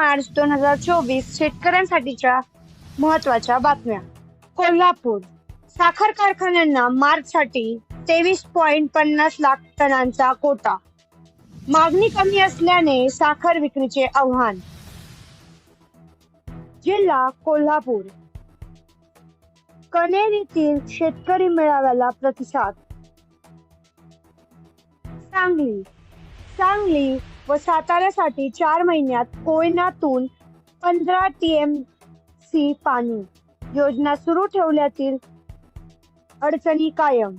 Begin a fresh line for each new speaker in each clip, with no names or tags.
मार्च दोन हजार चोवीस शेतकऱ्यांसाठीच्या महत्त्वाच्या बातम्या. कोल्हापूर. साखर कारखान्यांना मार्च साठी तेवीस पॉइंट पन्नास लाख टनांचा कोटा. मागणी कमी असल्याने साखर विक्रीचे आव्हान. जिल्हा कोल्हापूर. कनेरीतील शेतकरी मेळाव्याला प्रतिसाद. सांगली. सांगली व साताऱ्यासाठी चार महिन्यात कोयनातून पंधरा टी एम सी पाणी योजना सुरू ठेवल्यातील अडचणी कायम.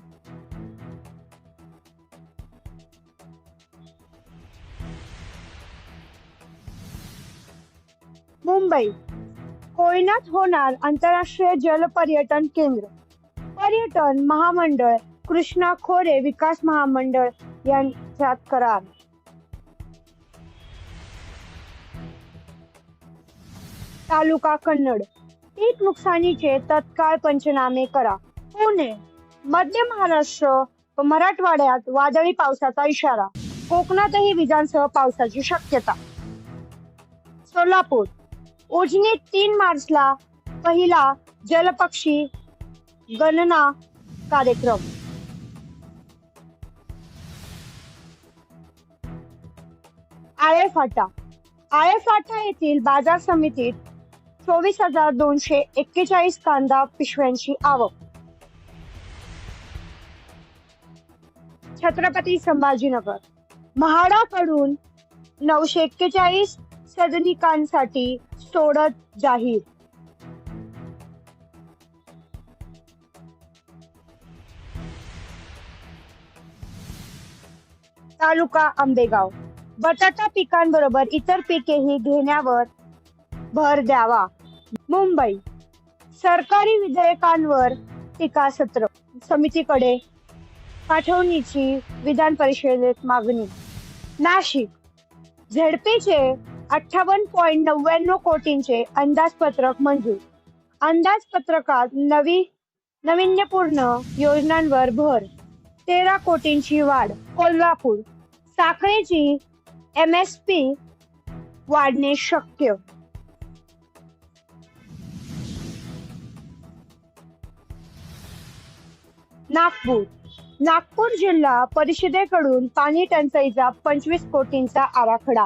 मुंबई कोयनात होणार आंतरराष्ट्रीय जल पर्यटन केंद्र. पर्यटन महामंडळ कृष्णा खोरे विकास महामंडळ यांच्यात करार. तालुका कन्नड. पीक नुकसानीचे तत्काळ पंचनामे करा. पुणे मध्य महाराष्ट्र व मराठवाड्यात वादळी पावसाचा इशारा. कोकणातही विजांसह पावसाची शक्यता. सोलापूर उजनीत तीन मार्चला पहिला जलपक्षी गणना कार्यक्रम. आळेफाटा आळेफाटा येथील बाजार समितीत चोवीस हजार दोनशे एक्केचाळीस कांदा पिशव्यांची आवक. छत्रपती संभाजीनगर. म्हाडाकडून नऊशे एक्केचाळीस सदनिकांसाठी सोडत जाहीर. तालुका आंबेगाव. बटाटा पिकांबरोबर इतर पिकेही घेण्यावर भर द्यावा. मुंबई. सरकारी विधेयकांवर टीकासत्र समितीकडे पाठवणीची विधान परिषदेत मागणी. नाशिक. झेडपीचे अठ्ठावन्न पॉईंट नव्याण्णव कोटींचे अंदाजपत्रक मंजूर. अंदाजपत्रकात नवी नाविन्यपूर्ण योजनांवर भर. तेरा कोटींची वाढ. कोल्हापूर. साखरेची एम एस पी वाढणे शक्य. नागपूर. नागपूर जिल्हा परिषदेकडून पाणी टंचाईचा पंचवीस कोटींचा आराखडा.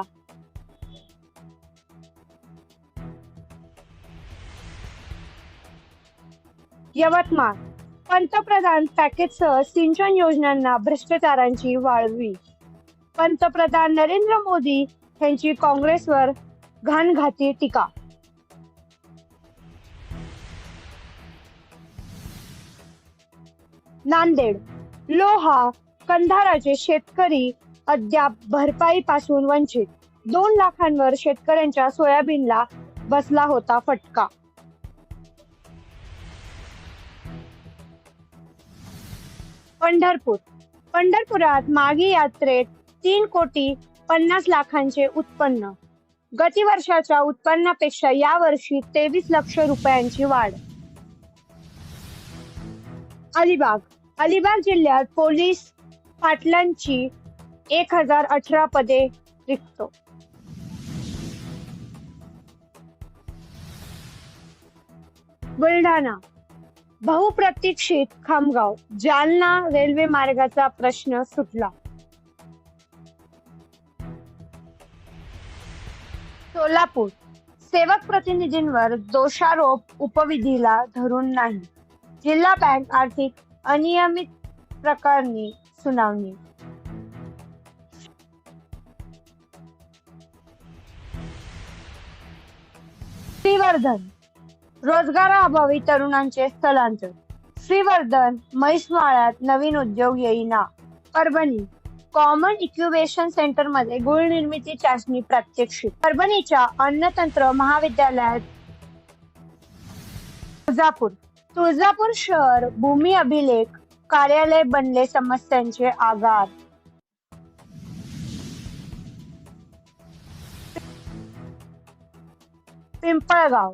यवतमाळ. पंतप्रधान पॅकेजसह सिंचन योजनांना भ्रष्टाचारांची वाळवी. पंतप्रधान नरेंद्र मोदी यांची काँग्रेसवर घाणघाती टीका. नांदेड. लोहा कंधाराचे शेतकरी अद्याप भरपाईपासून वंचित. दोन लाखांवर शेतकऱ्यांच्या सोयाबीनला बसला होता फटका. पंढरपूर. पंढरपुरात मागी यात्रेत तीन कोटी पन्नास लाखांचे उत्पन्न. गती वर्षाच्या उत्पन्नापेक्षा यावर्षी तेवीस लक्ष रुपयांची वाढ. अलिबाग. अलिबाग जिल्ह्यात पोलीस पाटलांची एक हजार अठरा पदे रिक्त. बुलढाणा बहुप्रतीक्षित खामगाव जालना रेल्वे मार्गाचा प्रश्न सुटला. सोलापूर सेवक प्रतिनिधींवर दोषारोप उपविधीला धरून नाही. जिल्हा बँक आर्थिक अनियमित प्रकरणी सुनावणी. श्रीवर्धन रोजगाराअभावी तरुणांचे स्थलांतर. श्रीवर्धन म्हैसमाळ्यात नवीन उद्योग येईना. परभणी कॉमन इक्युबेशन सेंटरमध्ये गुळ निर्मिती चाचणी प्रात्यक्षिक. परभणीच्या अन्नतंत्र महाविद्यालयात तुळजापूर. तुळजापूर शहर भूमी अभिलेख कार्यालय बनले समस्यांचे आगार. पिंपळगाव.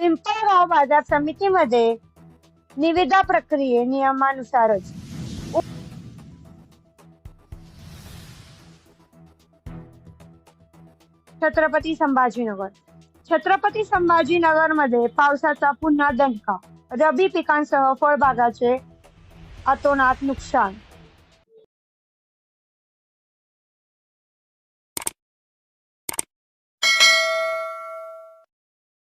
पिंपळगाव बाजार समितीमध्ये निविदा प्रक्रिये नियमानुसारच. छत्रपती संभाजीनगर. छत्रपती संभाजीनगरमध्ये पावसाचा पुन्हा दणका રબી પિકાંસહ ફળબાગા છે. અતોનાત નુકસાન.